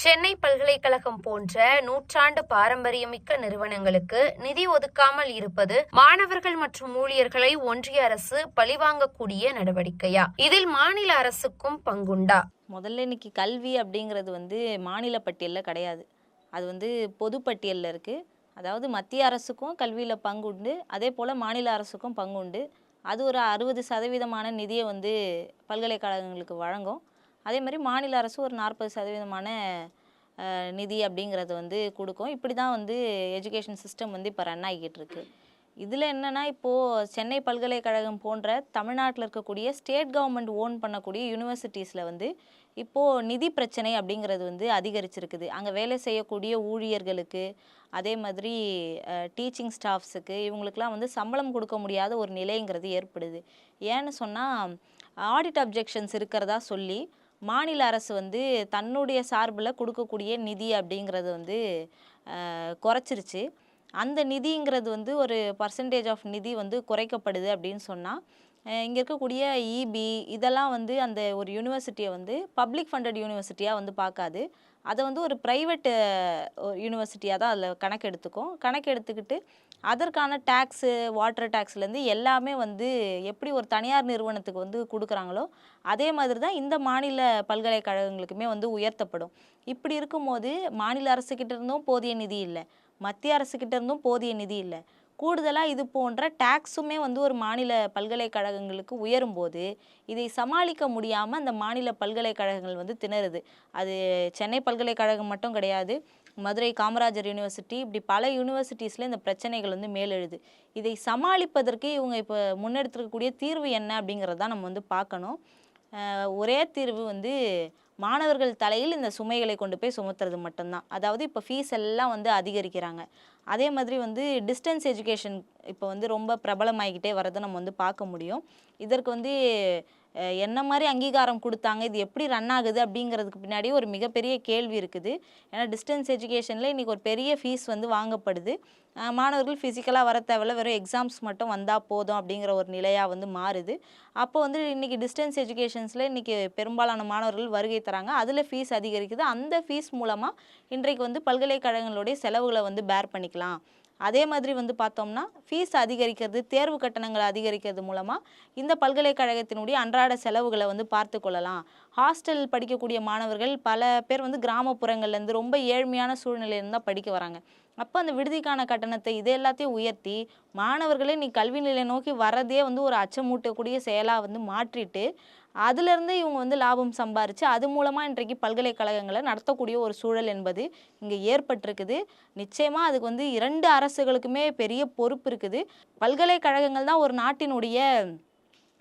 சென்னை பல்கலைக்கழகம் போன்ற நூற்றாண்டு பாரம்பரியமிக்க நிறுவனங்களுக்கு நிதி ஒதுக்காமல் இருப்பது மாணவர்கள் மற்றும் ஊழியர்களை ஒன்றிய அரசு பழிவாங்கக்கூடிய நடவடிக்கையா? இதில் மாநில அரசுக்கும் பங்குண்டா? முதல்ல இன்னைக்கு கல்வி அப்படிங்கிறது வந்து மாநில பட்டியலில் கிடையாது. அது வந்து பொது பட்டியலில் இருக்குது அதாவது மத்திய அரசுக்கும் கல்வியில் பங்கு உண்டு அதே போல் மாநில அரசுக்கும் பங்கு உண்டு அது ஒரு அறுபது சதவீதமான நிதியை வந்து பல்கலைக்கழகங்களுக்கு வழங்கும். அதே மாதிரி மாநில அரசு ஒரு நாற்பது சதவீதமான நிதி அப்படிங்கிறது வந்து கொடுக்கும். இப்படி தான் வந்து எஜுகேஷன் சிஸ்டம் வந்து இப்போ ரன் ஆகிக்கிட்டு இருக்கு இதில் என்னென்னா இப்போது சென்னை பல்கலைக்கழகம் போன்ற தமிழ்நாட்டில் இருக்கக்கூடிய ஸ்டேட் கவர்மெண்ட் ஓன் பண்ணக்கூடிய யூனிவர்சிட்டிஸில் வந்து இப்போது நிதி பிரச்சனை அப்படிங்கிறது வந்து அதிகரிச்சிருக்குது. அங்கே வேலை செய்யக்கூடிய ஊழியர்களுக்கு அதே மாதிரி டீச்சிங் ஸ்டாஃப்ஸுக்கு இவங்களுக்கெல்லாம் வந்து சம்பளம் கொடுக்க முடியாத ஒரு நிலைங்கிறது ஏற்படுது. ஏன்னு சொன்னால் ஆடிட் அப்ஜெக்ஷன்ஸ் இருக்கிறதா சொல்லி மாநில அரசு வந்து தன்னுடைய சார்பில் கொடுக்கக்கூடிய நிதி அப்படிங்கிறது வந்து குறைச்சிருச்சு. அந்த நிதிங்கிறது வந்து ஒரு பர்சன்டேஜ் ஆஃப் நிதி வந்து குறைக்கப்படுது அப்படின்னு சொன்னால் இங்கே இருக்கக்கூடிய இபி இதெல்லாம் வந்து அந்த ஒரு யூனிவர்சிட்டியை வந்து பப்ளிக் ஃபண்டட் யூனிவர்சிட்டியாக வந்து பார்க்காது. அதை வந்து ஒரு ப்ரைவேட் யூனிவர்சிட்டியாக தான் அதில் கணக்கு எடுத்துக்கும் கணக்கு எடுத்துக்கிட்டு அதற்கான டேக்ஸு வாட்டர் டேக்ஸ்லேருந்து எல்லாமே வந்து எப்படி ஒரு தனியார் நிறுவனத்துக்கு வந்து கொடுக்குறாங்களோ அதே மாதிரி தான் இந்த மாநில பல்கலைக்கழகங்களுக்குமே வந்து உயர்த்தப்படும். இப்படி இருக்கும்போது மாநில அரசுக்கிட்ட இருந்தும் போதிய நிதி இல்லை. மத்திய அரசுக்கிட்ட இருந்தும் போதிய நிதி இல்லை. கூடுதலாக இது போன்ற டேக்ஸுமே வந்து ஒரு மாநில பல்கலைக்கழகங்களுக்கு உயரும்போது இதை சமாளிக்க முடியாமல் அந்த மாநில பல்கலைக்கழகங்கள் வந்து திணறுது. அது சென்னை பல்கலைக்கழகம் மட்டும் கிடையாது மதுரை காமராஜர் யூனிவர்சிட்டி இப்படி பல யூனிவர்சிட்டிஸில் இந்த பிரச்சனைகள் வந்து மேலெழுது. இதை சமாளிப்பதற்கு இவங்க இப்போ முன்னெடுத்துருக்கக்கூடிய தீர்வு என்ன அப்படிங்கிறத நம்ம வந்து பார்க்கணும். ஒரே தீர்வு வந்து மாணவர்கள் தலையில் இந்த சுமைகளை கொண்டு போய் சுமத்துறது மட்டும்தான். அதாவது இப்போ ஃபீஸ் எல்லாம் வந்து அதிகரிக்கிறாங்க. அதே மாதிரி வந்து டிஸ்டன்ஸ் எஜுகேஷன் இப்போ வந்து ரொம்ப பிரபலமாகிக்கிட்டே வரதை நம்ம வந்து பார்க்க முடியும். இதற்கு வந்து என்ன மாதிரி அங்கீகாரம் கொடுத்தாங்க? இது எப்படி ரன் ஆகுது? அப்படிங்கிறதுக்கு பின்னாடி ஒரு மிகப்பெரிய கேள்வி இருக்குது. ஏன்னா டிஸ்டன்ஸ் எஜுகேஷனில் இன்றைக்கி ஒரு பெரிய ஃபீஸ் வந்து வாங்கப்படுது. மாணவர்கள் ஃபிசிக்கலாக வர தேவையில்ல. வெறும் எக்ஸாம்ஸ் மட்டும் வந்தால் போதும் அப்படிங்கிற ஒரு நிலையாக வந்து மாறுது. அப்போ வந்து இன்றைக்கி டிஸ்டன்ஸ் எஜுகேஷன்ஸில் இன்றைக்கி பெரும்பாலான மாணவர்கள் வருகை தராங்க. அதில் ஃபீஸ் அதிகரிக்குது. அந்த ஃபீஸ் மூலமாக இன்றைக்கு வந்து பல்கலைக்கழகங்களுடைய செலவுகளை வந்து பேர் பண்ணிக்கலாம். அதே மாதிரி வந்து பார்த்தோம்னா ஃபீஸ் அதிகரிக்கிறது தேர்வு கட்டணங்களை அதிகரிக்கிறது மூலமாக இந்த பல்கலைக்கழகத்தினுடைய அன்றாட செலவுகளை வந்து பார்த்து கொள்ளலாம். ஹாஸ்டல் படிக்கக்கூடிய மாணவர்கள் பல பேர் வந்து கிராமப்புறங்கள்லேருந்து ரொம்ப ஏழ்மையான சூழ்நிலையிலேருந்து தான் படிக்க வராங்க. அப்போ அந்த விடுதிக்கான கட்டணத்தை இது எல்லாத்தையும் உயர்த்தி மாணவர்களே நீ கல்வி நிலையை நோக்கி வரதே வந்து ஒரு அச்சமூட்டக்கூடிய செயலாக வந்து மாற்றிட்டு அதிலிருந்து இவங்க வந்து லாபம் சம்பாரித்து அது மூலமாக இன்றைக்கு பல்கலைக்கழகங்களை நடத்தக்கூடிய ஒரு சூழல் என்பது இங்கே ஏற்பட்டிருக்குது. நிச்சயமாக அதுக்கு வந்து இரண்டு அரசுகளுக்குமே பெரிய பொறுப்பு இருக்குது. பல்கலைக்கழகங்கள் தான் ஒரு நாட்டினுடைய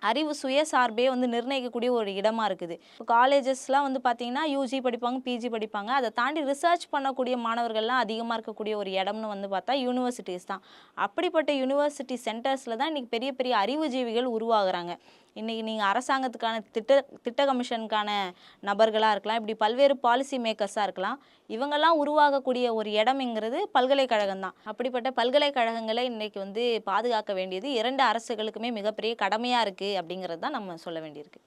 அறிவு சுயசார்பே வந்து நிர்ணயிக்கக்கூடிய ஒரு இடமா இருக்குது. இப்போ காலேஜஸ்லாம் வந்து பார்த்தீங்கன்னா யூஜி படிப்பாங்க பிஜி படிப்பாங்க. அதை தாண்டி ரிசர்ச் பண்ணக்கூடிய மாணவர்கள்லாம் அதிகமாக இருக்கக்கூடிய ஒரு இடம்னு வந்து பார்த்தா யூனிவர்சிட்டிஸ் தான். அப்படிப்பட்ட யூனிவர்சிட்டி சென்டர்ஸில் தான் இன்றைக்கி பெரிய பெரிய அறிவுஜீவிகள் உருவாகிறாங்க. இன்றைக்கி நீங்கள் அரசாங்கத்துக்கான திட்ட திட்ட கமிஷனுக்கான நபர்களாக இருக்கலாம் இப்படி பல்வேறு பாலிசி மேக்கர்ஸாக இருக்கலாம். இவங்கெல்லாம் உருவாகக்கூடிய ஒரு இடம்ங்கிறது பல்கலைக்கழகம் தான். அப்படிப்பட்ட பல்கலைக்கழகங்களை இன்றைக்கி வந்து பாதுகாக்க வேண்டியது இரண்டு அரசுகளுக்குமே மிகப்பெரிய கடமையாக இருக்குது அப்படிங்கிறது தான் நம்ம சொல்ல வேண்டியிருக்கு.